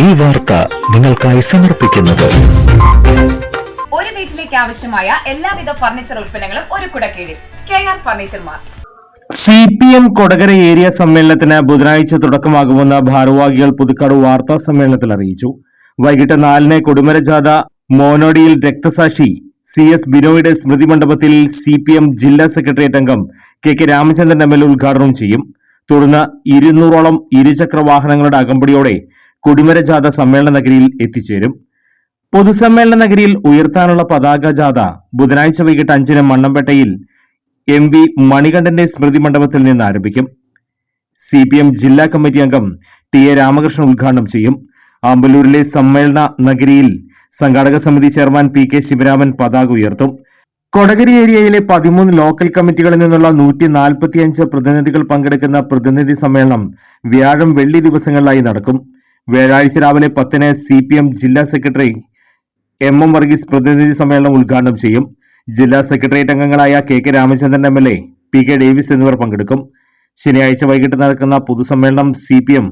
ഈ വാർത്ത നിങ്ങൾക്കായി സമർപ്പിക്കുന്നത്. ഒരു വീട്ടിലേക്ക് ആവശ്യമായ എല്ലാവിധ ഫർണിച്ചർ ഉൽപ്പന്നങ്ങളും ഒരു കുടക്കീഴിൽ. K R furniture mart. C P M Kodakara area സമ്മേളനത്തിന് ബുധനാഴ്ച തുടക്കമാകുമെന്ന് ഭാരവാഹികൾ പുതുക്കാട് വാർത്താ സമ്മേളനത്തിൽ അറിയിച്ചു. വൈകിട്ട് നാലിന് കൊടുമരജാഥ മോനോഡിയിൽ രക്തസാക്ഷി സി എസ് ബിനോയുടെ സ്മൃതി മണ്ഡപത്തിൽ സി പി എം ജില്ലാ സെക്രട്ടേറിയറ്റ് അംഗം K K Ramachandran M L ഉദ്ഘാടനം ചെയ്യും. തുടർന്ന് ഇരുന്നൂറോളം ഇരുചക്ര വാഹനങ്ങളുടെ അകമ്പടിയോടെ കൊടിമര ജാഥ സമ്മേളന നഗരിയിൽ എത്തിച്ചേരും. പൊതുസമ്മേളന നഗരിയിൽ ഉയർത്താനുള്ള പതാക ജാഥ ബുധനാഴ്ച വൈകിട്ട് അഞ്ചിന് മണ്ണമ്പേട്ടയിൽ എം വി മണികണ്ഠന്റെ സ്മൃതി മണ്ഡപത്തിൽ നിന്ന് ആരംഭിക്കും. സി പി എം ജില്ലാ കമ്മിറ്റി അംഗം ടി എ രാമകൃഷ്ണൻ ഉദ്ഘാടനം ചെയ്യും. ആമ്പല്ലൂരിലെ സമ്മേളന നഗരിയിൽ സംഘാടക സമിതി ചെയർമാൻ പി കെ ശിവരാമൻ പതാക ഉയർത്തും. കൊടകരി ഏരിയയിലെ പതിമൂന്ന് ലോക്കൽ കമ്മിറ്റികളിൽ നിന്നുള്ള നൂറ്റി നാൽപ്പത്തിയഞ്ച് പ്രതിനിധികൾ പങ്കെടുക്കുന്ന പ്രതിനിധി സമ്മേളനം വ്യാഴം വെള്ളി ദിവസങ്ങളിലായി നടക്കും. വ്യാഴാഴ്ച രാവിലെ പത്തിന് സി പി എം ജില്ലാ സെക്രട്ടറി എം എം വർഗീസ് പ്രതിനിധി സമ്മേളനം ഉദ്ഘാടനം ചെയ്യും. ജില്ലാ സെക്രട്ടേറിയറ്റ് അംഗങ്ങളായ K K Ramachandran M L A P K Davis എന്നിവർ പങ്കെടുക്കും. ശനിയാഴ്ച വൈകിട്ട് നടക്കുന്ന പൊതുസമ്മേളനം സി പി എം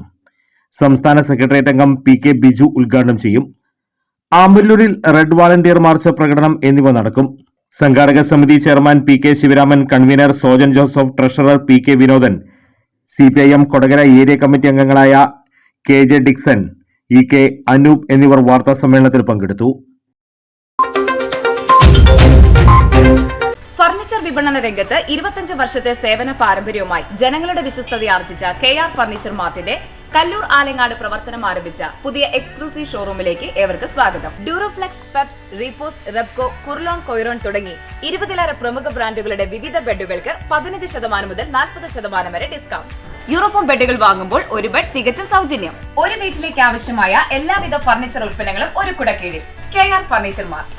സംസ്ഥാന സെക്രട്ടേറിയറ്റ് അംഗം പി കെ ബിജു ഉദ്ഘാടനം ചെയ്യും. ആമ്പല്ലൂരിൽ റെഡ് വാളണ്ടിയർ മാർച്ച് പ്രകടനം എന്നിവ നടക്കും. സംഘാടക സമിതി chairman P K Sivaraman convener Sojan Joseph treasurer P K Vinodan C P I M Kodakara area committee അംഗങ്ങളായ K J Dixon E K Anoop എന്നിവർ വാർത്താ സമ്മേളനത്തിൽ പങ്കെടുത്തു. ഫർണിച്ചർ വിപണന രംഗത്ത് ഇരുപത്തഞ്ച് വർഷത്തെ സേവന പാരമ്പര്യവുമായി ജനങ്ങളുടെ വിശ്വസ്തത ആർജിച്ച കെ ആർ ഫർണിച്ചർ മാർട്ടിന്റെ കല്ലൂർ ആലങ്ങാട് പ്രവർത്തനം ആരംഭിച്ച പുതിയ എക്സ്ക്ലൂസീവ് ഷോറൂമിലേക്ക് ഏവർക്ക് സ്വാഗതം. Duroflex Peps Repose Rebco Kurlon കൊയ്റോൺ തുടങ്ങി ഇരുപതിലേറെ പ്രമുഖ ബ്രാൻഡുകളുടെ വിവിധ ബെഡുകൾക്ക് പതിനഞ്ച് ശതമാനം മുതൽ നാൽപ്പത് ശതമാനം വരെ ഡിസ്കൗണ്ട്. യൂറോഫോം ബെഡുകൾ വാങ്ങുമ്പോൾ ഒരു ബെഡ് തികച്ചും സൗജന്യം. ഒരു വീട്ടിലേക്ക് ആവശ്യമായ എല്ലാവിധ ഫർണിച്ചർ ഉൽപ്പന്നങ്ങളും ഒരു കുടക്കീഴിൽ. K R furniture mart